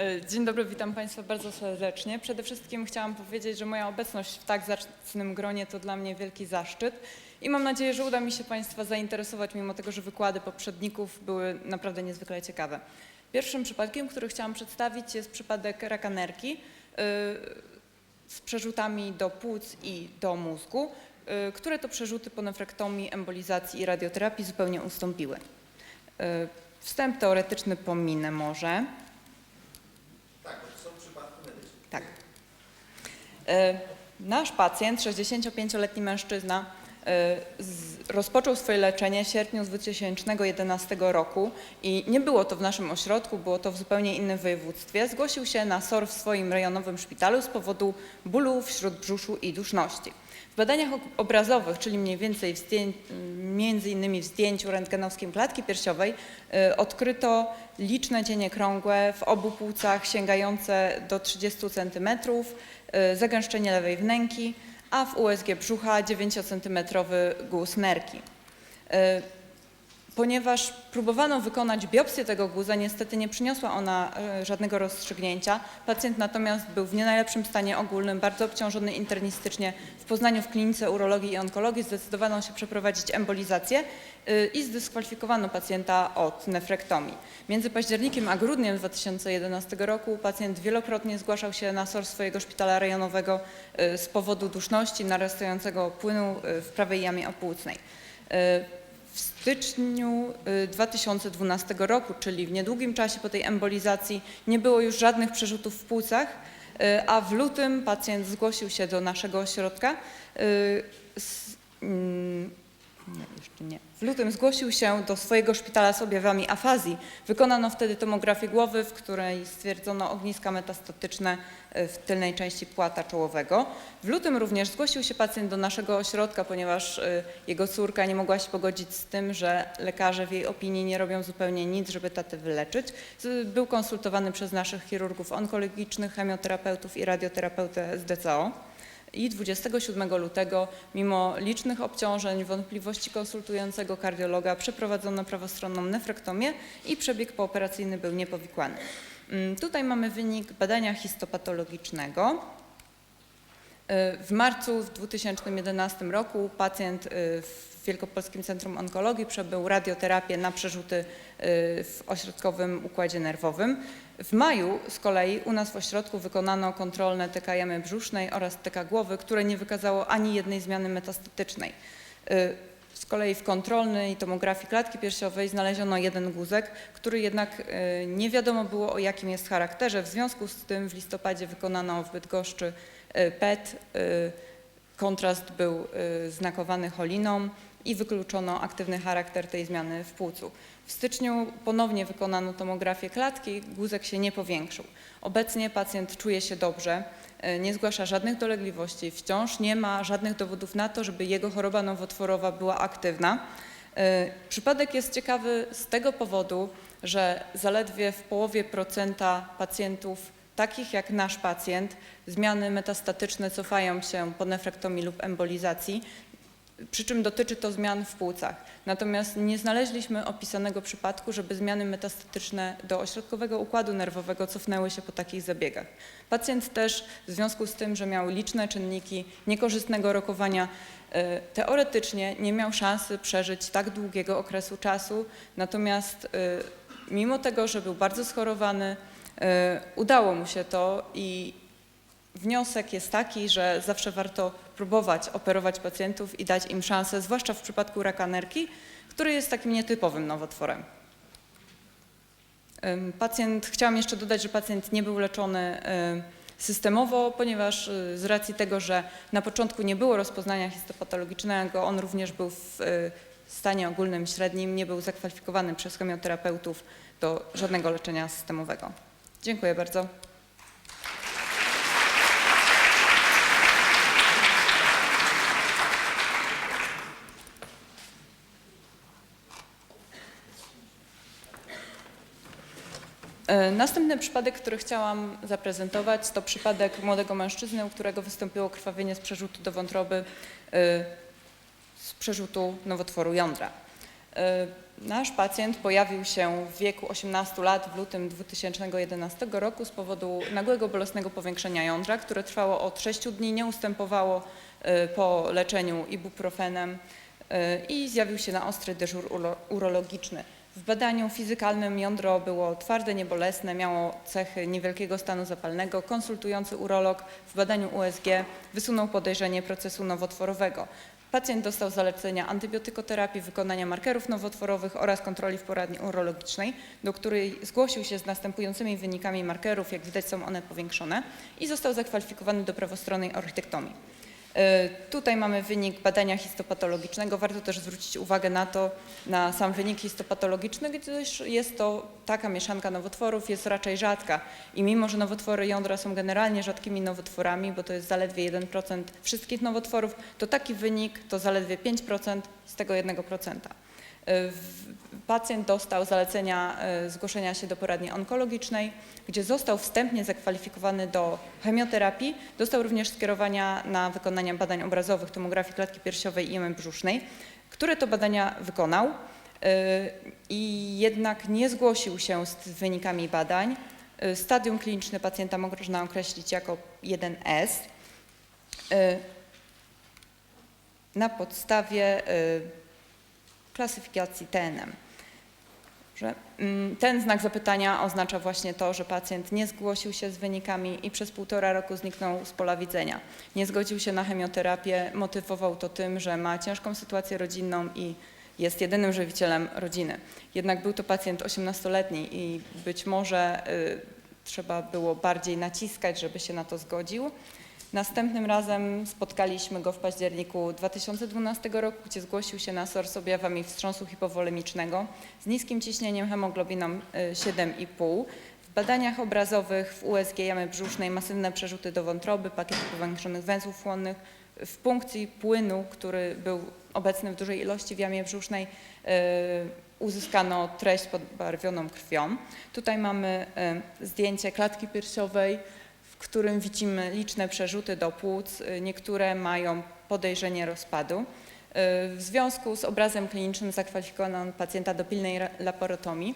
E, Dzień dobry, witam Państwa bardzo serdecznie. Przede wszystkim chciałam powiedzieć, że moja obecność w tak zacnym gronie to dla mnie wielki zaszczyt i mam nadzieję, że uda mi się Państwa zainteresować, mimo tego, że wykłady poprzedników były naprawdę niezwykle ciekawe. Pierwszym przypadkiem, który chciałam przedstawić jest przypadek raka nerki y, z przerzutami do płuc i do mózgu, y, które to przerzuty po nefrektomii, embolizacji i radioterapii zupełnie ustąpiły. Wstęp teoretyczny pominę może. Tak, bo są przypadki medyczne. Tak. E, Nasz pacjent, 65-letni mężczyzna, e, rozpoczął swoje leczenie w sierpniu 2011 roku i nie było to w naszym ośrodku, było to w zupełnie innym województwie. Zgłosił się na SOR w swoim rejonowym szpitalu z powodu bólu w śródbrzuszu i duszności. W badaniach ob- obrazowych, czyli mniej więcej w między innymi w zdjęciu rentgenowskim klatki piersiowej, y, odkryto liczne cienie krągłe w obu płucach sięgające do 30 cm, y, zagęszczenie lewej wnęki, a w USG brzucha 9 cm guz nerki. Ponieważ próbowano wykonać biopsję tego guza, niestety nie przyniosła ona e, żadnego rozstrzygnięcia. Pacjent natomiast był w nie najlepszym stanie ogólnym, bardzo obciążony internistycznie. W Poznaniu w klinice urologii i onkologii zdecydowano się przeprowadzić embolizację y, i zdyskwalifikowano pacjenta od nefrektomii. Między październikiem a grudniem 2011 roku pacjent wielokrotnie zgłaszał się na SOR swojego szpitala rejonowego y, z powodu duszności narastającego płynu w prawej jamie opłucnej. Y, w styczniu y, 2012 roku, czyli w niedługim czasie po tej embolizacji, nie było już żadnych przerzutów w płucach, y, a w lutym pacjent zgłosił się do naszego ośrodka. Nie, jeszcze nie. W lutym zgłosił się do swojego szpitala z objawami afazji. Wykonano wtedy tomografię głowy, w której stwierdzono ogniska metastatyczne y, w tylnej części płata czołowego. W lutym również zgłosił się pacjent do naszego ośrodka, ponieważ y, jego córka nie mogła się pogodzić z tym, że lekarze w jej opinii nie robią zupełnie nic, żeby tatę wyleczyć. Był konsultowany przez naszych chirurgów onkologicznych, chemioterapeutów i radioterapeutę z DCO. I 27 lutego, mimo licznych obciążeń, wątpliwości konsultującego kardiologa, przeprowadzono prawostronną nefrektomię i przebieg pooperacyjny był niepowikłany. Mm, Tutaj mamy wynik badania histopatologicznego. Y, W marcu w 2011 roku pacjent y, w Wielkopolskim Centrum Onkologii przebył radioterapię na przerzuty y, w ośrodkowym układzie nerwowym. W maju z kolei u nas w ośrodku wykonano kontrolne TK jamy brzusznej oraz TK głowy, które nie wykazało ani jednej zmiany metastatycznej. Z kolei w kontrolnej tomografii klatki piersiowej znaleziono jeden guzek, który jednak nie wiadomo było o jakim jest charakterze. W związku z tym w listopadzie wykonano w Bydgoszczy PET. y, Kontrast był y, znakowany choliną i wykluczono aktywny charakter tej zmiany w płucu. W styczniu ponownie wykonano tomografię klatki, guzek się nie powiększył. Obecnie pacjent czuje się dobrze, nie zgłasza żadnych dolegliwości, wciąż nie ma żadnych dowodów na to, żeby jego choroba nowotworowa była aktywna. Przypadek jest ciekawy z tego powodu, że zaledwie w połowie procenta pacjentów, takich jak nasz pacjent, zmiany metastatyczne cofają się po nefrektomii lub embolizacji, przy czym dotyczy to zmian w płucach. Natomiast nie znaleźliśmy opisanego przypadku, żeby zmiany metastatyczne do ośrodkowego układu nerwowego cofnęły się po takich zabiegach. Pacjent też w związku z tym, że miał liczne czynniki niekorzystnego rokowania, e, teoretycznie nie miał szansy przeżyć tak długiego okresu czasu, natomiast e, mimo tego, że był bardzo schorowany, udało mu się to i Wniosek jest taki, że zawsze warto próbować operować pacjentów i dać im szansę, zwłaszcza w przypadku raka nerki, który jest takim nietypowym nowotworem. Pacjent, chciałam jeszcze dodać, że pacjent nie był leczony y, systemowo, ponieważ y, z racji tego, że na początku nie było rozpoznania histopatologicznego, on również był w stanie ogólnym średnim, nie był zakwalifikowany przez chemioterapeutów do żadnego leczenia systemowego. Dziękuję bardzo. E, Następny przypadek, który chciałam zaprezentować, to przypadek młodego mężczyzny, u którego wystąpiło krwawienie z przerzutu do wątroby, e, z przerzutu nowotworu jądra. Nasz pacjent pojawił się w wieku 18 lat w lutym 2011 roku z powodu nagłego bolesnego powiększenia jądra, które trwało od 6 dni, nie ustępowało e, po leczeniu ibuprofenem e, i zjawił się na ostry dyżur uro- urologiczny. W badaniu fizykalnym jądro było twarde, niebolesne, miało cechy niewielkiego stanu zapalnego. Konsultujący urolog w badaniu USG wysunął podejrzenie procesu nowotworowego. Pacjent dostał zalecenia antybiotykoterapii, wykonania markerów nowotworowych oraz kontroli w poradni urologicznej, do której zgłosił się z następującymi wynikami markerów, jak widać są one powiększone i został zakwalifikowany do prawostronnej orchitektomii. E, Tutaj mamy wynik badania histopatologicznego. Warto też zwrócić uwagę na to, na sam wynik histopatologiczny, gdyż jest to taka mieszanka nowotworów, jest raczej rzadka. I mimo, że nowotwory jądra są generalnie rzadkimi nowotworami, bo to jest zaledwie 1% wszystkich nowotworów, to taki wynik to zaledwie 5% z tego 1%. Pacjent dostał zalecenia e, zgłoszenia się do poradni onkologicznej, gdzie został wstępnie zakwalifikowany do chemioterapii. Dostał również skierowania na wykonanie badań obrazowych, tomografii klatki piersiowej i jamy brzusznej, które to badania wykonał e, i jednak nie zgłosił się z wynikami badań. E, Stadium kliniczne pacjenta można określić jako 1S e, na podstawie klasyfikacji TNM. Mm, ten znak zapytania oznacza właśnie to, że pacjent nie zgłosił się z wynikami i przez półtora roku zniknął z pola widzenia. Nie zgodził się na chemioterapię, motywował to tym, że ma ciężką sytuację rodzinną i jest jedynym żywicielem rodziny. Jednak był to pacjent 18-letni i być może y, trzeba było bardziej naciskać, żeby się na to zgodził. Następnym razem spotkaliśmy go w październiku 2012 roku, gdzie zgłosił się na SOR z objawami wstrząsu hipowolemicznego z niskim ciśnieniem hemoglobiną y, 7,5. W badaniach obrazowych w USG jamy brzusznej masywne przerzuty do wątroby, pakiety powiększonych węzłów chłonnych. W punkcji płynu, który był obecny w dużej ilości w jamie brzusznej, y, uzyskano treść podbarwioną krwią. Tutaj mamy y, zdjęcie klatki piersiowej, którym widzimy liczne przerzuty do płuc. Y, Niektóre mają podejrzenie rozpadu. Y, W związku z obrazem klinicznym zakwalifikowano pacjenta do pilnej laparotomii.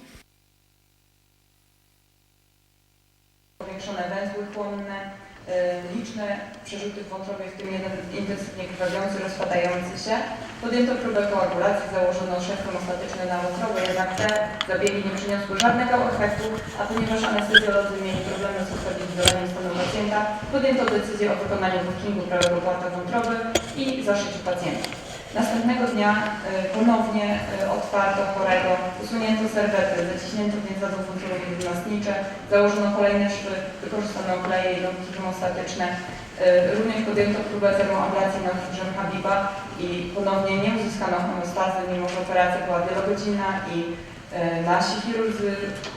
Powiększone węzły chłonne, liczne przerzuty w wątrobie, w tym jeden intensywnie krwawiący, rozpadający się. Podjęto próbę koagulacji, założono szef hemostatyczny na wątrobę, jednak te zabiegi nie przyniosły żadnego efektu, a ponieważ anestezjolodzy mieli problemy z ustabilizowaniem stanu pacjenta, podjęto decyzję o wykonaniu bookingu prawego płata wątroby i zaszyciu pacjenta. Następnego dnia y, ponownie y, otwarto chorego, usunięto serwety, zaciśnięto zadół wątrobowy wzmacnicze, założono kolejne szwy, wykorzystano kleje i lądki hemostatyczne. Y, Również podjęto próbę termoablacji nad krzyżem Habiba i ponownie nie uzyskano homeostazy, mimo że operacja była wielogodzinna i nasi chirurdzy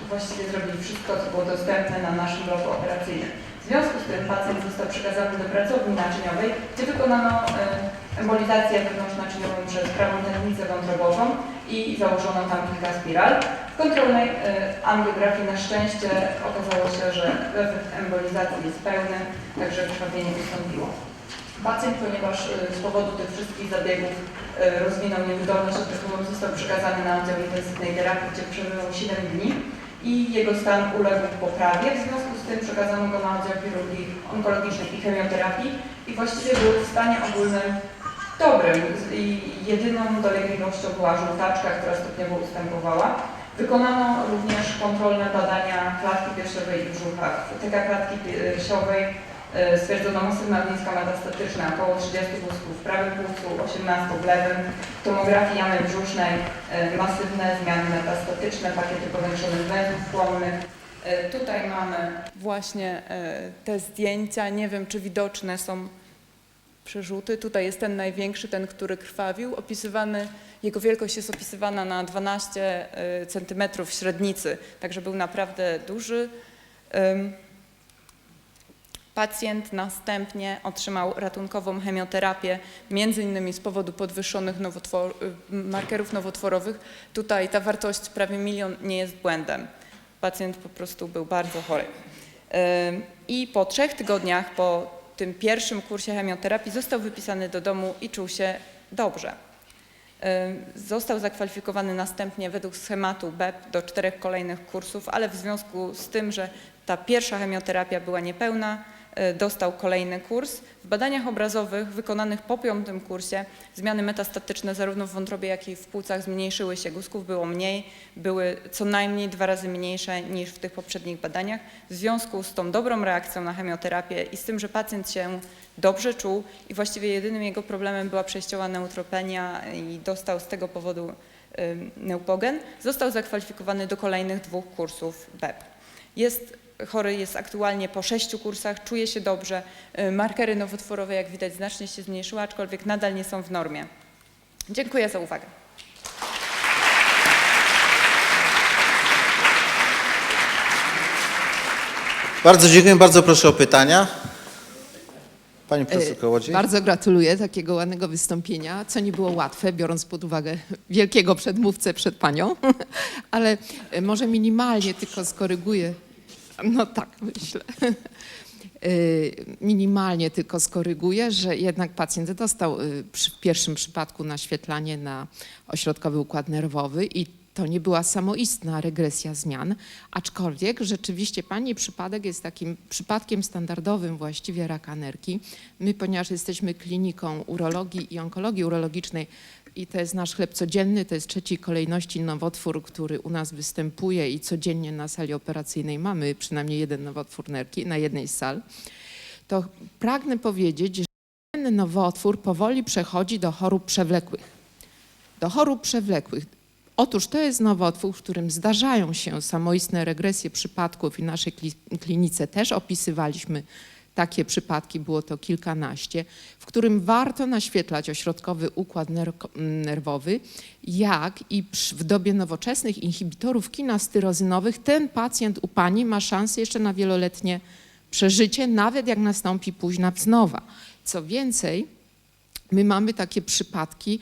właściwie zrobili wszystko, co było dostępne na naszym bloku operacyjnym. W związku z tym pacjent został przekazany do pracowni naczyniowej, gdzie wykonano y, embolizację wewnątrznaczyniową przez prawą tętnicę wątrobową i założono tam kilka spiral. W kontrolnej y, angiografii na szczęście okazało się, że efekt embolizacji jest pełny, także krwawienie ustąpiło. Pacjent, ponieważ y, z powodu tych wszystkich zabiegów rozwinął niewydolność został przekazany na oddział intensywnej terapii, gdzie przebywał 7 dni i jego stan uległ poprawie. W związku z tym przekazano go na oddział chirurgii onkologicznej i chemioterapii i właściwie był w stanie ogólnym dobrym. I jedyną dolegliwością była żółtaczka, która stopniowo ustępowała. Wykonano również kontrolne badania klatki piersiowej i brzucha. TK klatki piersiowej stwierdzono masywna ogniska metastatyczna, około 30 wózków w prawym płucu, 18 w lewym. Tomografii jamy brzusznej e, masywne zmiany metastatyczne, pakiety powiększonych węzłów chłonnych. E, Tutaj mamy właśnie e, te zdjęcia. Nie wiem, czy widoczne są przerzuty. Tutaj jest ten największy, ten, który krwawił. Opisywany, jego wielkość jest opisywana na 12 cm średnicy, także był naprawdę duży. Pacjent następnie otrzymał ratunkową chemioterapię, między innymi z powodu podwyższonych nowotwor y, markerów nowotworowych. Tutaj ta wartość prawie milion nie jest błędem. Pacjent po prostu był bardzo chory. I po trzech tygodniach, po tym pierwszym kursie chemioterapii został wypisany do domu i czuł się dobrze. Został zakwalifikowany następnie według schematu BEP do czterech kolejnych kursów, ale w związku z tym, że ta pierwsza chemioterapia była niepełna, dostał kolejny kurs. W badaniach obrazowych wykonanych po piątym kursie zmiany metastatyczne zarówno w wątrobie, jak i w płucach zmniejszyły się, guzków było mniej, były co najmniej dwa razy mniejsze niż w tych poprzednich badaniach. W związku z tą dobrą reakcją na chemioterapię i z tym, że pacjent się dobrze czuł i właściwie jedynym jego problemem była przejściowa neutropenia i dostał z tego powodu neupogen, został zakwalifikowany do kolejnych dwóch kursów BEP. Jest chory jest aktualnie po sześciu kursach, czuje się dobrze, y, markery nowotworowe jak widać znacznie się zmniejszyły, aczkolwiek nadal nie są w normie. Dziękuję za uwagę. Bardzo dziękuję, bardzo proszę o pytania. Pani profesor E, Kołodziej. Bardzo gratuluję takiego ładnego wystąpienia, co nie było łatwe, biorąc pod uwagę wielkiego przedmówcę przed panią, ale e, może minimalnie tylko skoryguję. No tak, myślę. E, Minimalnie tylko skoryguję, że jednak pacjent dostał przy- w pierwszym przypadku naświetlanie na ośrodkowy układ nerwowy i to nie była samoistna regresja zmian, aczkolwiek rzeczywiście pani przypadek jest takim przypadkiem standardowym właściwie raka nerki. My, ponieważ jesteśmy kliniką urologii i onkologii urologicznej i to jest nasz chleb codzienny, to jest trzeciej kolejności nowotwór, który u nas występuje i codziennie na sali operacyjnej mamy przynajmniej jeden nowotwór nerki na jednej z sal, to pragnę powiedzieć, że ten nowotwór powoli przechodzi do chorób przewlekłych. Do chorób przewlekłych. Otóż to jest nowotwór, w którym zdarzają się samoistne regresje przypadków i w naszej kli- klinice też opisywaliśmy takie przypadki, było to kilkanaście, w którym warto naświetlać ośrodkowy układ nerwowy, jak i w dobie nowoczesnych inhibitorów kinastyrozynowych ten pacjent u pani ma szansę jeszcze na wieloletnie przeżycie, nawet jak nastąpi późna wznowa. Co więcej, My mamy takie przypadki,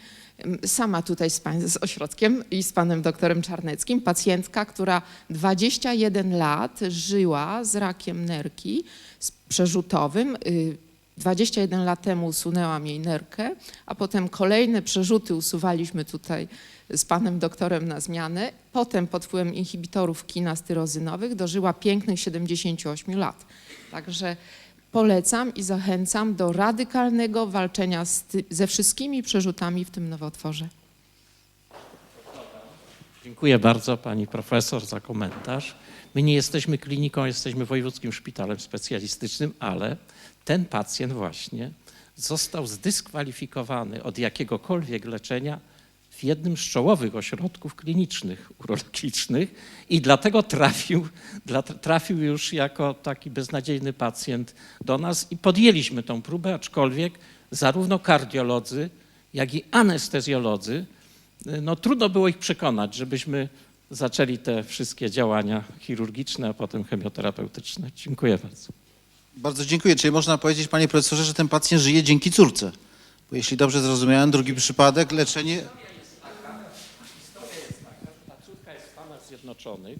sama tutaj z, pań, z ośrodkiem i z panem doktorem Czarneckim, pacjentka, która 21 lat żyła z rakiem nerki z przerzutowym. y, 21 lat temu usunęłam jej nerkę, a potem kolejne przerzuty usuwaliśmy tutaj z panem doktorem na zmianę. Potem pod wpływem inhibitorów kinastyrozynowych dożyła pięknych 78 lat. Także polecam i zachęcam do radykalnego walczenia z ze wszystkimi przerzutami w tym nowotworze. Dziękuję bardzo pani profesor za komentarz. My nie jesteśmy kliniką, jesteśmy wojewódzkim szpitalem specjalistycznym, ale ten pacjent właśnie został zdyskwalifikowany od jakiegokolwiek leczenia w jednym z czołowych ośrodków klinicznych, urologicznych i dlatego trafił, trafił już jako taki beznadziejny pacjent do nas i podjęliśmy tą próbę, aczkolwiek zarówno kardiolodzy, jak i anestezjolodzy no trudno było ich przekonać, żebyśmy zaczęli te wszystkie działania chirurgiczne, a potem chemioterapeutyczne. Dziękuję bardzo. Bardzo dziękuję. Czyli można powiedzieć, panie profesorze, że ten pacjent żyje dzięki córce. Bo jeśli dobrze zrozumiałem, drugi przypadek, leczenie... Ta córka jest w Stanach Zjednoczonych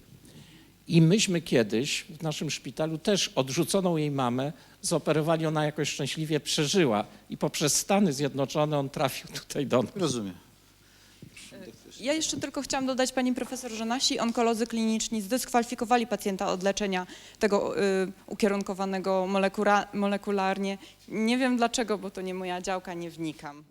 i myśmy kiedyś w naszym szpitalu też odrzuconą jej mamę zoperowali, ona jakoś szczęśliwie przeżyła i poprzez Stany Zjednoczone on trafił tutaj do nas. Rozumiem. Ja jeszcze tylko chciałam dodać pani profesor, że nasi onkolodzy kliniczni zdyskwalifikowali pacjenta od leczenia tego y, ukierunkowanego molekura, molekularnie. Nie wiem dlaczego, bo to nie moja działka, nie wnikam.